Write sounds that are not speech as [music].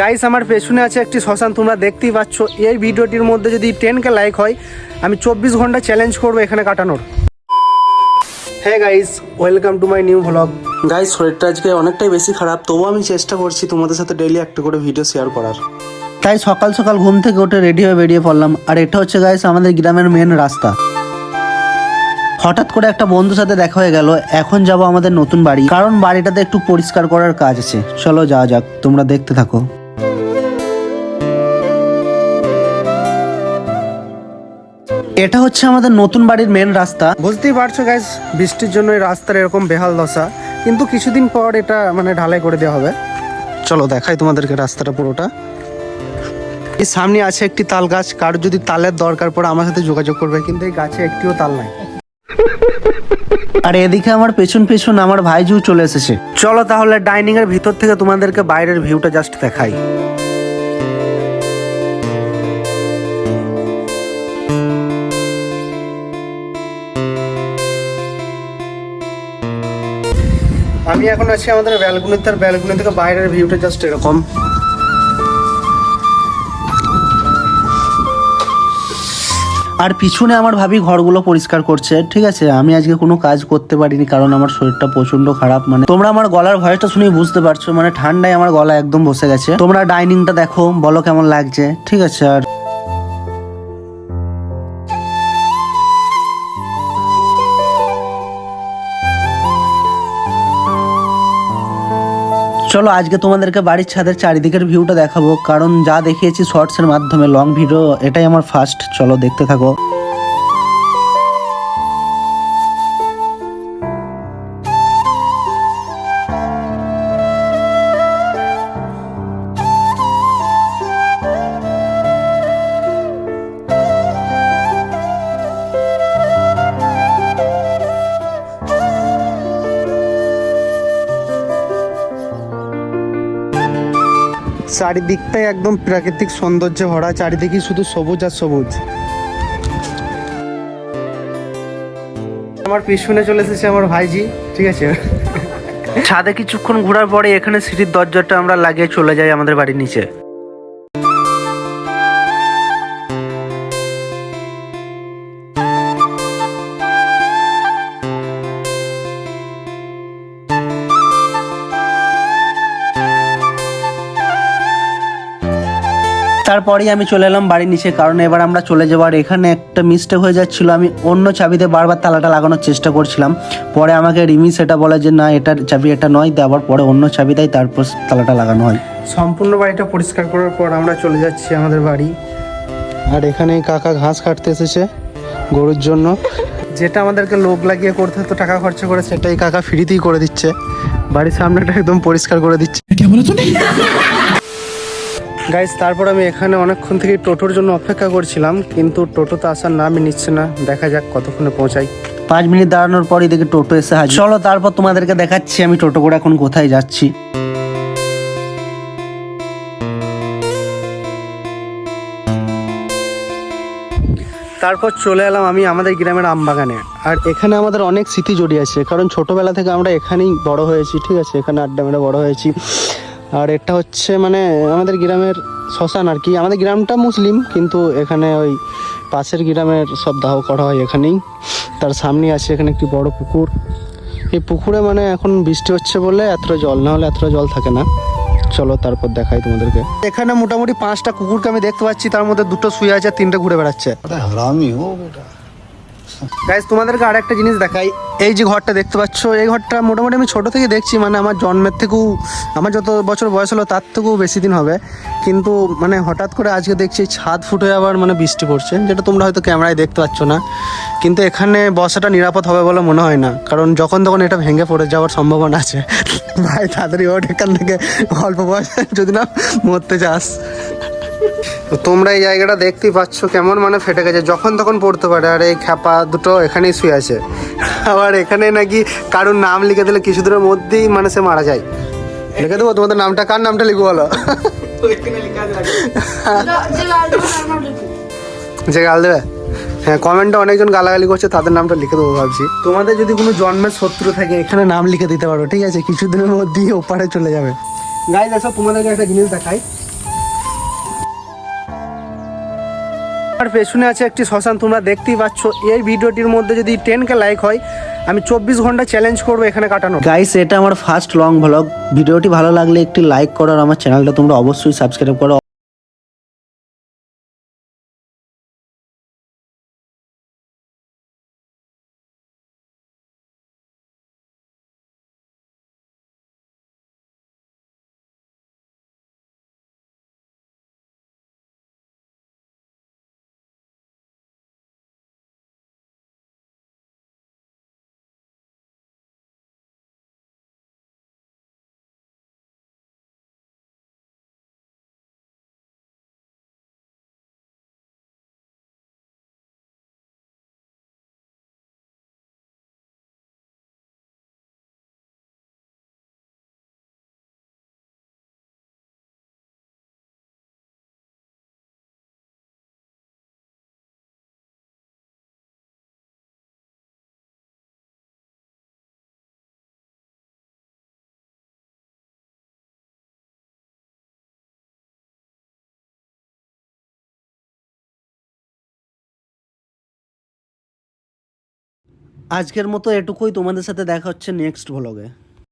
Guys আমার পেছনে আছে একটি শ্মশান তোমরা দেখতেই পাচ্ছ। এই ভিডিওটির মধ্যে যদি টেন কে লাইক হয় আমি চব্বিশ ঘণ্টা চ্যালেঞ্জ করব এখানে কাটানোর। হ্যাঁ guys welcome to my new vlog guys শরীরটা আজকে অনেকটাই বেশি খারাপ তবুও আমি চেষ্টা করছি তোমাদের সাথে ডেইলি একটা করে ভিডিও শেয়ার করার। তাই সকাল সকাল ঘুম থেকে উঠে রেডি হয়ে বেরিয়ে পড়লাম। আর এটা হচ্ছে গাইস আমাদের গ্রামের মেন রাস্তা। হঠাৎ করে একটা বন্ধুর সাথে দেখা হয়ে গেল এখন যাব আমাদের নতুন বাড়ি। কারণ বাড়িটাতে একটু পরিষ্কার করার কাজ আছে। চলো যাওয়া যাক তোমরা দেখতে থাকো। এটা হচ্ছে আমাদের নতুন বাড়ির মেন রাস্তা। বুঝতেই পারছ গাইজ বৃষ্টির জন্য এই রাস্তার এরকম বেহাল দশা। কিন্তু কিছুদিন পর এটা মানে ঢালাই করে দেওয়া হবে। চলো দেখাই তোমাদেরকে রাস্তাটা পুরোটা। এই সামনে আছে একটি তাল গাছ। কার যদি তালের দরকার পড়ে আমার সাথে যোগাযোগ করবে কিন্তু এই গাছে একটিও তাল নাই। আর এদিকে আমার পেছন পেছন আমার ভাইজু চলে এসেছে। চলো তাহলে ডাইনিং এর ভিতর থেকে তোমাদেরকে বাইরের ভিউটা জাস্ট দেখাই। আমি এখন আছি আমাদের ব্যালকনিতে আর ব্যালকনি থেকে বাইরের ভিউটা জাস্ট এরকম। আর পিছনে আমার ভাবি ঘরগুলো পরিষ্কার করছে, ঠিক আছে? আমি আজকে কোনো কাজ করতে পারিনি কারণ আমার শরীরটা প্রচণ্ড খারাপ। মানে তোমরা আমার গলার ভয়েসটা শুনেই বুঝতে পারছ মানে ঠান্ডায় আমার গলা একদম বসে গেছে। তোমরা ডাইনিংটা দেখো, বলো কেমন লাগছে, ঠিক আছে? আর চলো আজকে তোমাদেরকে বাড়ির ছাদের চারিদিকের ভিউটা দেখাবো, কারণ যা দেখিয়েছি শর্টস এর মাধ্যমে লং ভিডিও এটাই আমার ফার্স্ট চলো দেখতে থাকো। চারিদিকটাই একদম প্রাকৃতিক সৌন্দর্য ভরা চারিদিকে শুধু সবুজ আর সবুজ। আমার পিছনে চলে এসেছে আমার ভাইজি, ঠিক আছে? ছাদে কিছুক্ষণ ঘোরার পরে এখানে সিঁড়ির দরজাটা আমরা লাগিয়ে চলে যাই আমাদের বাড়ির নিচে। তারপরেই আমি চলে এলাম বাড়ির নিচে কারণ এবার আমরা চলে যাবার এখানে একটা মিস্টেক হয়ে যাচ্ছিল। আমি অন্য চাবিতে বারবার তালাটা লাগানোর চেষ্টা করছিলাম। পরে আমাকে রিমি সেটা বলে যে না এটার চাবি এটা নয়। আবার পরে অন্য চাবি দেয় তারপর তালাটা লাগানো হয়। সম্পূর্ণ বাড়িটা পরিষ্কার করার পর আমরা চলে যাচ্ছি আমাদের বাড়ি। আর এখানে কাকা ঘাস কাটতে এসেছে গরুর জন্য। যেটা আমাদেরকে লোক লাগিয়ে করতে হতো টাকা খরচা করে সেটাই কাকা ফ্রিতেই করে দিচ্ছে। বাড়ির সামনেটা একদম পরিষ্কার করে দিচ্ছে। গাইজ তারপর আমি এখানে অনেকক্ষণ থেকে টোটোর জন্য অপেক্ষা করছিলাম কিন্তু টোটো তো আসার নামই নিচ্ছে না। দেখা যাক কতক্ষণে পৌঁছাই। পাঁচ মিনিট দাঁড়ানোর পরই দেখি টোটো এসে হাজির। চলো তারপর তোমাদেরকে দেখাচ্ছি আমি টোটো করে এখন কোথায় যাচ্ছি। তারপর চলে এলাম আমি আমাদের গ্রামের আমবাগানে। আর এখানে আমাদের অনেক স্মৃতি জড়িয়ে আছে কারণ ছোটবেলা থেকে আমরা এখানেই বড় হয়েছি ঠিক আছে? এখানে আড্ডা মেরে বড় হয়েছি। আর এটা হচ্ছে মানে আমাদের গ্রামের শ্মশান আর কি। আমাদের গ্রামটা মুসলিম, কিন্তু এখানে ওই পাশের গ্রামের সব দাহ করা হয় এখানেই। তার সামনে আছে এখানে একটি বড় পুকুর। এই পুকুরে মানে এখন বৃষ্টি হচ্ছে বলে এত জল, না হলে এতটা জল থাকে না। চলো তারপর দেখাই তোমাদেরকে। এখানে মোটামুটি পাঁচটা কুকুরকে আমি দেখতে পাচ্ছি, তার মধ্যে দুটো শুয়ে আছে, তিনটে ঘুরে বেড়াচ্ছে। গাইজ তোমাদেরকে আর একটা জিনিস দেখাই। এই যে ঘরটা দেখতে পাচ্ছ, এই ঘরটা মোটামুটি আমি ছোট থেকে দেখছি মানে আমার জন্মের থেকেও, আমার যত বছর বয়স হলো, তার থেকেও বেশি দিন হবে। কিন্তু মানে হঠাৎ করে আজকে দেখছি ছাদ ফুটে আবার মানে বৃষ্টি পড়ছে, যেটা তোমরা হয়তো ক্যামেরায় দেখতে পাচ্ছ না। কিন্তু এখানে বসাটা নিরাপদ হবে বলে মনে হয় না, কারণ যখন তখন এটা ভেঙে পড়ে যাওয়ার সম্ভাবনা আছে। [laughs] ভাই, তাড়াতাড়ি ওঠ এখান থেকে, অল্প বয়সে যদি না মরতে চাস। তোমরা এই জায়গাটা দেখতেই পাচ্ছ কেমন মানে ফেটে গেছে। যখন তখন পড়তে পারে আর এই খ্যাপা দুটো এখানেই শুয়ে আছে। আবার এখানে নাকি কারোর নাম লিখে দিলে কিছু দিনের মধ্যেই মানে সে মারা যায়। লিখে দেবো তোমাদের নামটা কার নামটা লিখব বলো? যে গাল দেবে? হ্যাঁ কমেন্টে অনেকজন গালাগালি করছে তাদের নামটা লিখে দেবো ভাবছি। তোমাদের যদি কোনো জন্মের শত্রু থাকে এখানে নাম লিখে দিতে পারো ঠিক আছে? কিছুদিনের মধ্যেই ওপারে চলে যাবে। গাইজ আসো তোমাদেরকে একটা জিনিস দেখাই। আর পেছনে আছে একটি শ্মশান, তোমরা দেখতেই পাচ্ছ। এই ভিডিওটির মধ্যে যদি টেন কে লাইক হয়, আমি চব্বিশ ঘণ্টা চ্যালেঞ্জ করব এখানে কাটানো গাইস এটা আমার ফার্স্ট লং ভ্লগ ভিডিওটি ভালো লাগলে একটি লাইক করো আর আমার চ্যানেলটা তোমরা অবশ্যই সাবস্ক্রাইব করো। আজকের মতো এটুকুই তোমাদের সাথে দেখা হচ্ছে নেক্সট ভ্লগে